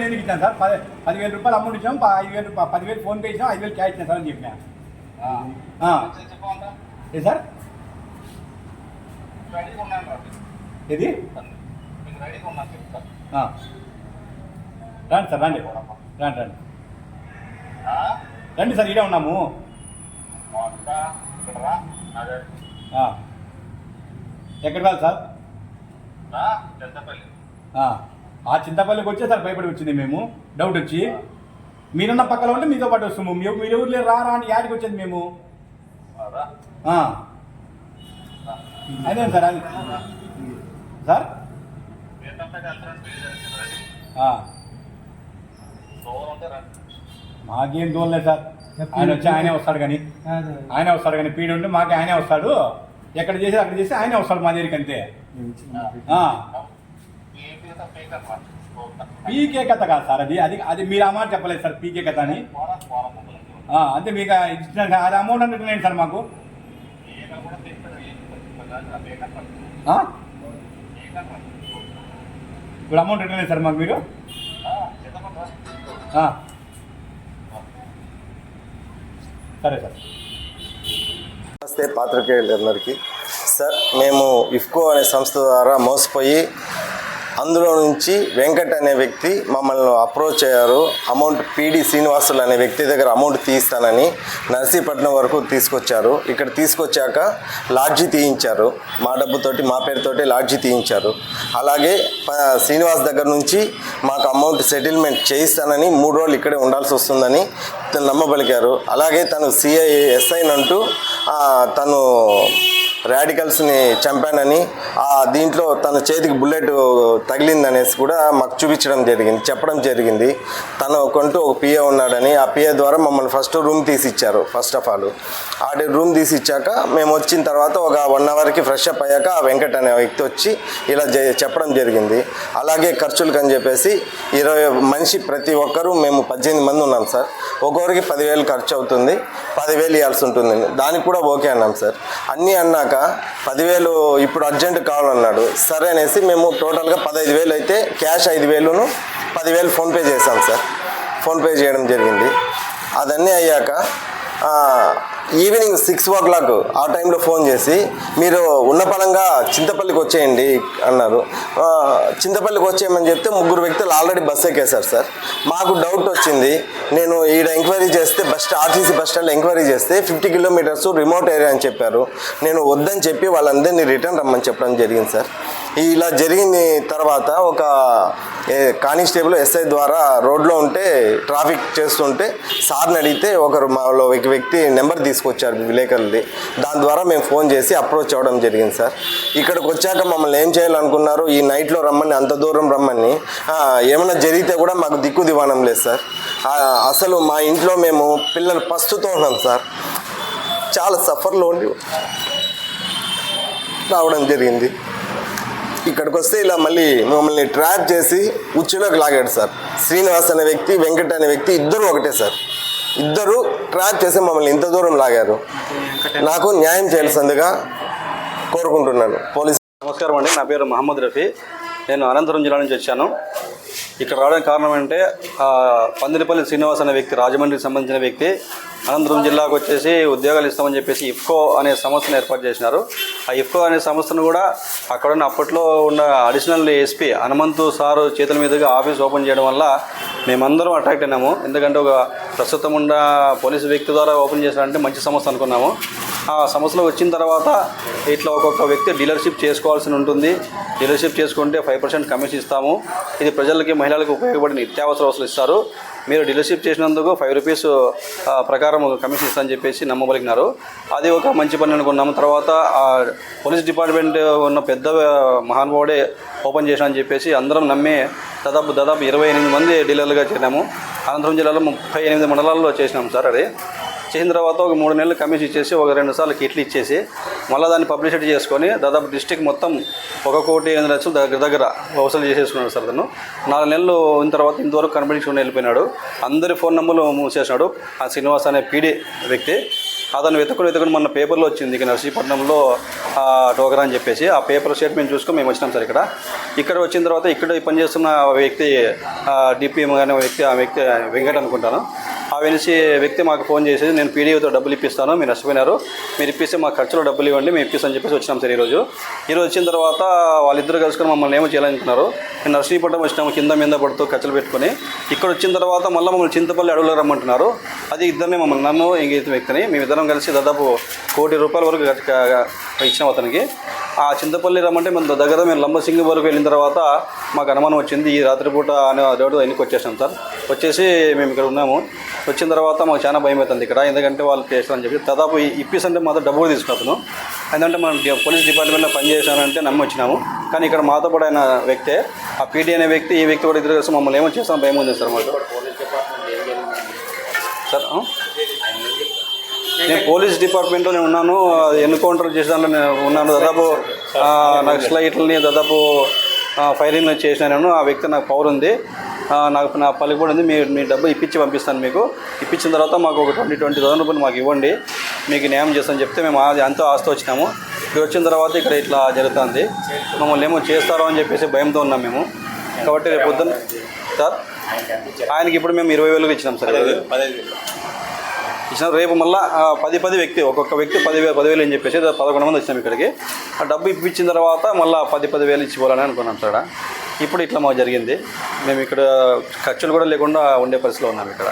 నేను ఇచ్చాను సార్. పది పదివేల రూపాయలు అమౌంట్ ఇచ్చాం. ఐదు వేలు పదివేలు ఫోన్ పే ఇచ్చాం. ఐదు వేలు క్యాష్ ఇచ్చాను సార్ అని చెప్పాను. ఏ సార్? ఏది? రండి సార్ రండి. రండి రండి. రండి సార్ ఇడే ఉన్నాము. ఎక్కడ కాదు సార్? ఆ. ఆ చింతపల్లికి వచ్చే సార్ భయపడి వచ్చింది మేము. డౌట్ వచ్చి. మీరున్న పక్కన ఉంటే మీతో పాటు వస్తాము. మీరు మీరు ఎవరు లేరు రా రా అని యాడికి వచ్చేది మేము. ఆ. అదే సార్ అది? సార్? ఆ. మాకేం దోలలేదు సార్. ఆయన వచ్చి ఆయనే వస్తాడు కానీ. ఆయనే వస్తాడు కానీ పీడి ఉంటే మాకే ఆయనే వస్తాడు. ఎక్కడ చేసి అక్కడ చేసి ఆయనే వస్తాడు మా దగ్గరికి అంతే. పీకే కథ కాదు సార్ అది. అది అది మీరు ఆ మాట చెప్పలేదు సార్ పీకే కథ అని. ఆ, అంతే మీకు ఇచ్చిన అది అమౌంట్ అంటే సార్ మాకు. ఆ? ఇప్పుడు అమౌంట్ రిటర్న్ సార్ మాకు మీరు? ఆ. సరే సార్. నమస్తే పాత్రికేయులందరికీ. సార్ మేము ఇఫ్కో అనే సంస్థ ద్వారా మోసపోయి అందులో నుంచి వెంకట్ అనే వ్యక్తి మమ్మల్ని అప్రోచ్ అయ్యారు అమౌంట్ పీడి శ్రీనివాసులు అనే వ్యక్తి దగ్గర అమౌంట్ తీయిస్తానని నర్సీపట్నం వరకు తీసుకొచ్చారు. ఇక్కడ తీసుకొచ్చాక లాడ్జీ తీయించారు. మా డబ్బుతోటి మా పేరుతోటి లాడ్జీ తీయించారు. అలాగే శ్రీనివాస్ దగ్గర నుంచి మాకు అమౌంట్ సెటిల్మెంట్ చేయిస్తానని మూడు రోజులు ఇక్కడే ఉండాల్సి వస్తుందని తను నమ్మబలికారు అలాగే తను సిఐ ఎస్ఐ అంటూ తను రాడికల్స్ని చంపానని ఆ దీంట్లో తన చేతికి బుల్లెట్ తగిలిందనేసి కూడా మాకు చూపించడం జరిగింది చెప్పడం జరిగింది. తను కొంటూ ఒక పిఏ ఉన్నాడని ఆ పిఏ ద్వారా మమ్మల్ని ఫస్ట్ రూమ్ తీసి ఇచ్చారు ఫస్ట్ ఆఫ్ ఆల్. ఆ రూమ్ తీసి ఇచ్చాక మేము వచ్చిన తర్వాత ఒక వన్ అవర్కి ఫ్రెష్ అప్ అయ్యాక ఆ వెంకట్ అనే వ్యక్తి వచ్చి ఇలా చెప్పడం జరిగింది. అలాగే ఖర్చులకు అని చెప్పేసి ఇరవై మనిషి ప్రతి ఒక్కరూ మేము పద్దెనిమిది మంది ఉన్నాం సార్. ఒక్కొక్కరికి పదివేలు ఖర్చు అవుతుంది పదివేలు ఇవ్వాల్సి ఉంటుంది. దానికి కూడా ఓకే అన్నాం సార్. అన్నీ అన్నాక పదివేలు ఇప్పుడు అర్జెంట్ కావాలన్నాడు సరే అనేసి మేము టోటల్గా పదహైదు వేలు అయితే క్యాష్ ఐదు వేలును పదివేలు ఫోన్పే చేశాం సార్. ఫోన్పే చేయడం జరిగింది. అదన్నీ అయ్యాక ఈవినింగ్ సిక్స్ ఓ క్లాక్ ఆ టైంలో ఫోన్ చేసి మీరు ఉన్నపలంగా చింతపల్లికి వచ్చేయండి అన్నారు. చింతపల్లికి వచ్చేయమని చెప్తే ముగ్గురు వ్యక్తులు ఆల్రెడీ బస్ ఎక్కేశారు సార్. మాకు డౌట్ వచ్చింది. నేను ఈడ ఎంక్వైరీ చేస్తే బస్ ఆర్టీసీ బస్ స్టాండ్లో ఎంక్వైరీ చేస్తే ఫిఫ్టీ కిలోమీటర్స్ రిమోట్ ఏరియా అని చెప్పారు. నేను వద్దని చెప్పి వాళ్ళందరినీ రిటర్న్ రమ్మని చెప్పడం జరిగింది సార్. ఇలా జరిగిన తర్వాత ఒక కానిస్టేబుల్ ఎస్ఐ ద్వారా రోడ్లో ఉంటే ట్రాఫిక్ చేస్తుంటే సార్ని అడిగితే ఒకరు మాలో ఒక వ్యక్తి నెంబర్ తీసుకొచ్చారు విలేకరులది. దాని ద్వారా మేము ఫోన్ చేసి అప్రోచ్ అవ్వడం జరిగింది సార్. ఇక్కడికి వచ్చాక మమ్మల్ని ఏం చేయాలనుకున్నారు? ఈ నైట్లో రమ్మని అంత దూరం రమ్మని ఏమైనా జరిగితే కూడా మాకు దిక్కు దివానం లేదు సార్. అసలు మా ఇంట్లో మేము పిల్లలు పస్తుతో ఉన్నాం సార్. చాలా సఫర్లో ఉండి రావడం జరిగింది. ఇక్కడికి వస్తే ఇలా మళ్ళీ మమ్మల్ని ట్రాప్ చేసి ఉచ్చులోకి లాగాడు సార్. శ్రీనివాస్ అనే వ్యక్తి వెంకట్ అనే వ్యక్తి ఇద్దరు ఒకటే సార్. ఇద్దరు ట్రాప్ చేసి మమ్మల్ని ఇంత దూరం లాగారు. నాకు న్యాయం చేయాల్సిందిగా కోరుకుంటున్నాను. పోలీస్ నమస్కారం అండి. నా పేరు మహమ్మద్ రఫీ. నేను అనంతపురం జిల్లా నుంచి వచ్చాను. ఇక్కడ రావడానికి కారణం అంటే పందిరిపల్లి శ్రీనివాస్ అనే వ్యక్తి రాజమండ్రికి సంబంధించిన వ్యక్తి అనంతపురం జిల్లాకు వచ్చేసి ఉద్యోగాలు ఇస్తామని చెప్పేసి ఇఫ్కో అనే సంస్థను ఏర్పాటు చేసినారు. ఆ ఇఫ్కో అనే సంస్థను కూడా అక్కడ ఉన్న అప్పట్లో ఉన్న అడిషనల్ ఎస్పీ హనుమంతు సారు చేతుల మీదుగా ఆఫీస్ ఓపెన్ చేయడం వల్ల మేమందరం అట్రాక్ట్ అయినాము. ఎందుకంటే ఒక ప్రస్తుతం ఉన్న పోలీసు వ్యక్తి ద్వారా ఓపెన్ చేసినారంటే మంచి సంస్థ అనుకున్నాము. ఆ సమస్యలు వచ్చిన తర్వాత ఇట్లా ఒక్కొక్క వ్యక్తి డీలర్షిప్ చేసుకోవాల్సి ఉంటుంది. డీలర్షిప్ చేసుకుంటే ఫైవ్ పర్సెంట్ కమిషన్ ఇస్తాము. ఇది ప్రజలకి మహిళలకు ఉపయోగపడే నిత్యావసర వసూలు ఇస్తారు. మీరు డీలర్షిప్ చేసినందుకు ఫైవ్ రూపీస్ ప్రకారం కమిషన్ ఇస్తామని చెప్పేసి నమ్మబలిగినారు. అది ఒక మంచి పని అనుకున్నాము. తర్వాత ఆ పోలీస్ డిపార్ట్మెంట్ ఉన్న పెద్ద మహానుభావుడే ఓపెన్ చేసినా చెప్పేసి అందరం నమ్మి దాదాపు దాదాపు ఇరవై ఎనిమిది మంది డీలర్లుగా చేరినాము. అనంతరం జిల్లాలో ముప్పై ఎనిమిది మండలాల్లో చేసినాం సార్ అది. చేసిన తర్వాత ఒక మూడు నెలలు కమిషన్ ఇచ్చేసి ఒక రెండు సార్లు కిట్లు ఇచ్చేసి మళ్ళీ దాన్ని పబ్లిసిటీ చేసుకొని దాదాపు డిస్టిక్ మొత్తం ఒక కోటి ఎనిమిది లక్షలు దగ్గర దగ్గర వసూలు చేసేసుకున్నాడు సార్ తను నాలుగు నెలలు ఉన్న తర్వాత ఇంతవరకు కనిపించుకుని వెళ్ళిపోయినాడు. అందరి ఫోన్ నెంబర్లు మూసేసినాడు. ఆ శ్రీనివాస్ అనే పీడీ వ్యక్తి అతను వెతుకుని వెతుకుని మన పేపర్లో వచ్చింది ఇక నర్సీపట్నంలో ఆ, టోకరా అని చెప్పేసి. ఆ పేపర్ స్టేట్మెంట్ చూసుకొని మేము వచ్చినాం సార్ ఇక్కడ. ఇక్కడ వచ్చిన తర్వాత ఇక్కడ పనిచేస్తున్న వ్యక్తి డిపిఎం అనే వ్యక్తి ఆ వ్యక్తి వెంకట్ అనుకుంటాను. ఆ వెలిసి వ్యక్తి మాకు ఫోన్ చేసి నేను పీడీఓతో డబ్బులు ఇప్పిస్తాను మీరు నష్టపోయినారు. మీరు ఇప్పిస్తే మా ఖర్చులో డబ్బులు ఇవ్వండి మేము ఇప్పిస్తాను చెప్పేసి వచ్చినాం సార్ ఈరోజు. ఈరోజు వచ్చిన తర్వాత వాళ్ళిద్దరు కలుసుకొని మమ్మల్ని ఏమో చేయాలనుకున్నారు. నేను నర్సీపట్నం వచ్చినాము కింద మీద పడుతూ ఖర్చులు పెట్టుకొని. ఇక్కడ వచ్చిన తర్వాత మళ్ళీ మమ్మల్ని చింతపల్లి అడవులు రమ్మంటున్నారు. అది ఇద్దరిని మమ్మల్ని నన్ను ఇంగిత వ్యక్తిని మేమిద్దరం కలిసి దాదాపు కోటి రూపాయల వరకు ఇచ్చినాం అతనికి. ఆ చింతపల్లి రమ్మంటే మేము దగ్గర మేము లంబసింగి వరకు వెళ్ళిన తర్వాత మాకు అనుమానం వచ్చింది ఈ రాత్రిపూట అనే రోడ్డు ఎన్నికి వచ్చేసాం సార్. వచ్చేసి మేము ఇక్కడ ఉన్నాము. వచ్చిన తర్వాత మాకు చాలా భయం అవుతుంది ఇక్కడ. ఎందుకంటే వాళ్ళు చేస్తారని చెప్పి దాదాపు ఇప్పిస్ అంటే మాతో డబ్బు తీసుకొస్తాను తీసుకున్నాను ఎందుకంటే మనం పోలీస్ డిపార్ట్మెంట్లో పనిచేశానంటే నమ్మి వచ్చినాము. కానీ ఇక్కడ మాతో పాటు ఆయన వ్యక్తే ఆ పీడీ అనే వ్యక్తి ఈ వ్యక్తి కూడా ఇద్దరు మమ్మల్ని ఏమో చేస్తాం భయం ఉంది సార్ మాకు. సార్ నేను పోలీస్ డిపార్ట్మెంట్లో నేను ఉన్నాను ఎన్కౌంటర్ చేసిన దాంట్లో నేను ఉన్నాను. దాదాపు నక్సలైట్లని దాదాపు ఫైరింగ్ చేసిన నేను ఆ వ్యక్తి నాకు పవర్ ఉంది. నాకు నా పలుకుబడి ఉంది. మీ మీ డబ్బు ఇప్పించి పంపిస్తాను మీకు. ఇప్పించిన తర్వాత మాకు ఒక ట్వంటీ ట్వంటీ థౌసండ్ రూపాయలు మాకు ఇవ్వండి. మీకు న్యాయం చేస్తాను చెప్తే మేము ఎంతో ఆస్తి వచ్చినాము. ఇక్కడ వచ్చిన తర్వాత ఇక్కడ ఇట్లా జరుగుతుంది. మమ్మల్ని ఏమో చేస్తారో అని చెప్పేసి భయంతో ఉన్నాం మేము. కాబట్టి రేపు పొద్దున్న సార్ ఆయనకి ఇప్పుడు మేము ఇరవై వేలకు ఇచ్చినాం సార్. ఇచ్చిన రేపు మళ్ళా పది పది వ్యక్తి ఒక్కొక్క వ్యక్తి పదివేలు పదివేలు అని చెప్పేసి పదకొండు మంది వచ్చినాం ఇక్కడికి. ఆ డబ్బు ఇప్పించిన తర్వాత మళ్ళీ పది పది వేలు ఇచ్చిపోవాలని అనుకున్నాం సార్. ఇప్పుడు ఇట్లా మాకు జరిగింది. మేము ఇక్కడ ఖర్చులు కూడా లేకుండా ఉండే పరిస్థితిలో ఉన్నాం ఇక్కడ.